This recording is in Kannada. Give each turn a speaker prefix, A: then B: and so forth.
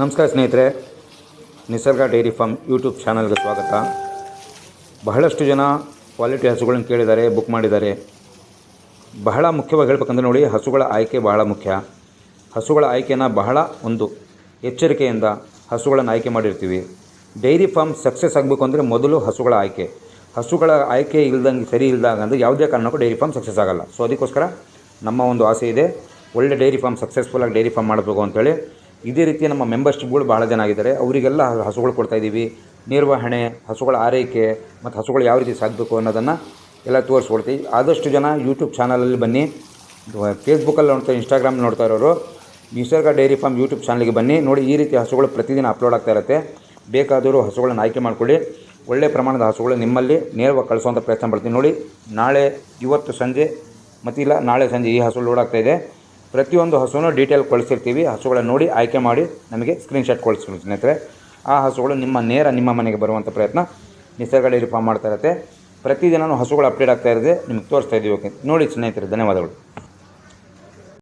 A: ನಮಸ್ಕಾರ ಸ್ನೇಹಿತರೆ, ನಿಸರ್ಗ ಡೈರಿ ಫಾರ್ಮ್ ಯೂಟ್ಯೂಬ್ ಚಾನಲ್ಗೆ ಸ್ವಾಗತ. ಬಹಳಷ್ಟು ಜನ ಕ್ವಾಲಿಟಿ ಹಸುಗಳನ್ನು ಕೇಳಿದ್ದಾರೆ, ಬುಕ್ ಮಾಡಿದ್ದಾರೆ. ಬಹಳ ಮುಖ್ಯವಾಗಿ ಹೇಳ್ಬೇಕಂದ್ರೆ ನೋಡಿ, ಹಸುಗಳ ಆಯ್ಕೆ ಬಹಳ ಮುಖ್ಯ. ಹಸುಗಳ ಆಯ್ಕೆನ ಬಹಳ ಒಂದು ಎಚ್ಚರಿಕೆಯಿಂದ ಹಸುಗಳನ್ನು ಆಯ್ಕೆ ಮಾಡಿರ್ತೀವಿ. ಡೈರಿ ಫಾರ್ಮ್ ಸಕ್ಸಸ್ ಆಗಬೇಕು ಅಂದರೆ ಮೊದಲು ಹಸುಗಳ ಆಯ್ಕೆ. ಹಸುಗಳ ಆಯ್ಕೆ ಇಲ್ದಂಗೆ, ಸರಿ ಇಲ್ದಾಗ ಅಂದರೆ ಯಾವುದೇ ಕಾರಣಕ್ಕೂ ಡೈರಿ ಫಾರ್ಮ್ ಸಕ್ಸಸ್ ಆಗಲ್ಲ. ಸೊ ಅದಕ್ಕೋಸ್ಕರ ನಮ್ಮ ಒಂದು ಆಸೆ ಇದೆ, ಒಳ್ಳೆ ಡೈರಿ ಫಾರ್ಮ್, ಸಕ್ಸಸ್ಫುಲ್ಲಾಗಿ ಡೈರಿ ಫಾರ್ಮ್ ಮಾಡಬೇಕು ಅಂತೇಳಿ ಇದೇ ರೀತಿ ನಮ್ಮ ಮೆಂಬರ್ಶಿಪ್ಗಳು ಭಾಳ ಜನ ಆಗಿದ್ದಾರೆ. ಅವರಿಗೆಲ್ಲ ಹಸುಗಳು ಕೊಡ್ತಾ ಇದ್ದೀವಿ. ನಿರ್ವಹಣೆ ಹಸುಗಳ ಆರೈಕೆ ಮತ್ತು ಹಸುಗಳು ಯಾವ ರೀತಿ ಸಾಕಬೇಕು ಅನ್ನೋದನ್ನು ಎಲ್ಲ ತೋರಿಸ್ಕೊಡ್ತೀವಿ. ಆದಷ್ಟು ಜನ ಯೂಟ್ಯೂಬ್ ಚಾನಲಲ್ಲಿ ಬನ್ನಿ. ಫೇಸ್ಬುಕ್ಕಲ್ಲಿ ನೋಡ್ತಾ ಇನ್ಸ್ಟಾಗ್ರಾಮ್ ನೋಡ್ತಾ ಇರೋರು, ನಿಸರ್ಗ ಡೈರಿ ಫಾರ್ಮ್ ಯೂಟ್ಯೂಬ್ ಚಾನಲ್ಗೆ ಬನ್ನಿ. ನೋಡಿ, ಈ ರೀತಿ ಹಸುಗಳು ಪ್ರತಿದಿನ ಅಪ್ಲೋಡ್ ಆಗ್ತಾ ಇರುತ್ತೆ. ಬೇಕಾದರೂ ಹಸುಗಳನ್ನು ಆಯ್ಕೆ ಮಾಡಿಕೊಳ್ಳಿ. ಒಳ್ಳೆಯ ಪ್ರಮಾಣದ ಹಸುಗಳು ನಿಮ್ಮಲ್ಲಿ ನೇರವಾಗಿ ಕಳಿಸುವಂಥ ಪ್ರಯತ್ನ ಮಾಡ್ತೀನಿ ನೋಡಿ, ನಾಳೆ, ಇವತ್ತು ಸಂಜೆ ಮತ್ತಿಲ್ಲ, ನಾಳೆ ಸಂಜೆ ಈ ಹಸು ಲೋಡ್ ಆಗ್ತಾಯಿದೆ ಪ್ರತಿಯೊಂದು ಹಸುವನ್ನು ಡೀಟೇಲ್ ಕಳಿಸಿರ್ತೀವಿ. ಹಸುಗಳನ್ನು ನೋಡಿ ಆಯ್ಕೆ ಮಾಡಿ ನಮಗೆ ಸ್ಕ್ರೀನ್ಶಾಟ್ ಕಳಿಸ್ತೀವಿ ಸ್ನೇಹಿತರೆ. ಆ ಹಸುಗಳು ನಿಮ್ಮ ನೇರ ನಿಮ್ಮ ಮನೆಗೆ ಬರುವಂಥ ಪ್ರಯತ್ನ ನಿಸರ್ಗ ಫಾರ್ಮ್ ಮಾಡ್ತಾ ಇರುತ್ತೆ. ಪ್ರತಿದಿನ ಹಸುಗಳು ಅಪ್ಡೇಟ್ ಆಗ್ತಾ ಇರುತ್ತೆ. ನಿಮಗೆ ತೋರಿಸ್ತಾ ಇದ್ದೀವಿ ಓಕೆ ನೋಡಿ ಸ್ನೇಹಿತರೆ, ಧನ್ಯವಾದಗಳು.